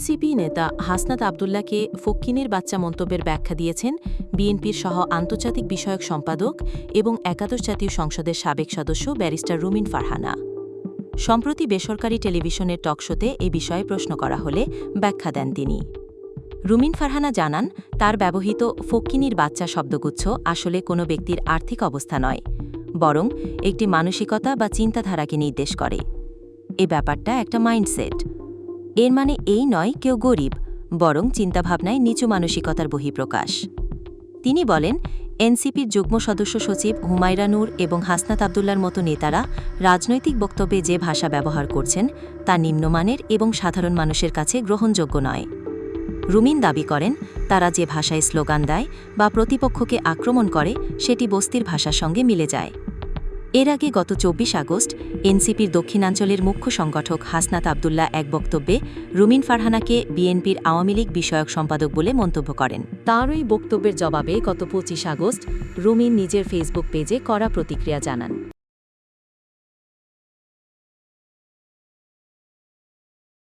NCP নেতা হাসনাত আবদুল্লাহকে ফক্কিনের বাচ্চা মন্তব্যের ব্যাখ্যা দিয়েছেন বিএনপির সহ আন্তর্জাতিক বিষয়ক সম্পাদক এবং একাদশ জাতীয় সংসদের সাবেক সদস্য ব্যারিস্টার রুমিন ফারহানা। সম্প্রতি বেসরকারি টেলিভিশনের টকশোতে এ বিষয়ে প্রশ্ন করা হলে ব্যাখ্যা দেন তিনি। রুমিন ফারহানা জানান, তার ব্যবহৃত ফক্কিনির বাচ্চা শব্দগুচ্ছ আসলে কোনো ব্যক্তির আর্থিক অবস্থা নয়, বরং একটি মানসিকতা বা চিন্তাধারাকে নির্দেশ করে। এ ব্যাপারটা একটা মাইন্ডসেট। এর মানে এই নয় কেউ গরিব, বরং চিন্তাভাবনায় নিচু মানসিকতার বহিঃপ্রকাশ। তিনি বলেন, এনসিপির যুগ্ম সদস্য সচিব হুমায়রা নূর এবং হাসনাত আবদুল্লার মতো নেতারা রাজনৈতিক বক্তব্যে যে ভাষা ব্যবহার করছেন, তা নিম্নমানের এবং সাধারণ মানুষের কাছে গ্রহণযোগ্য নয়। রুমিন দাবি করেন, তারা যে ভাষায় স্লোগান দেয় বা প্রতিপক্ষকে আক্রমণ করে, সেটি বস্তির ভাষার সঙ্গে মিলে যায়। এর আগে গত চব্বিশ আগস্ট, এনসিপির দক্ষিণাঞ্চলের মুখ্য সংগঠক হাসনাত আবদুল্লাহ এক বক্তব্যে রুমিন ফারহানাকে বিএনপির আওয়ামী লীগ বিষয়ক সম্পাদক বলে মন্তব্য করেন। তাঁরই বক্তব্যের জবাবে গত পঁচিশ আগস্ট রুমিন নিজের ফেসবুক পেজে কড়া প্রতিক্রিয়া জানান।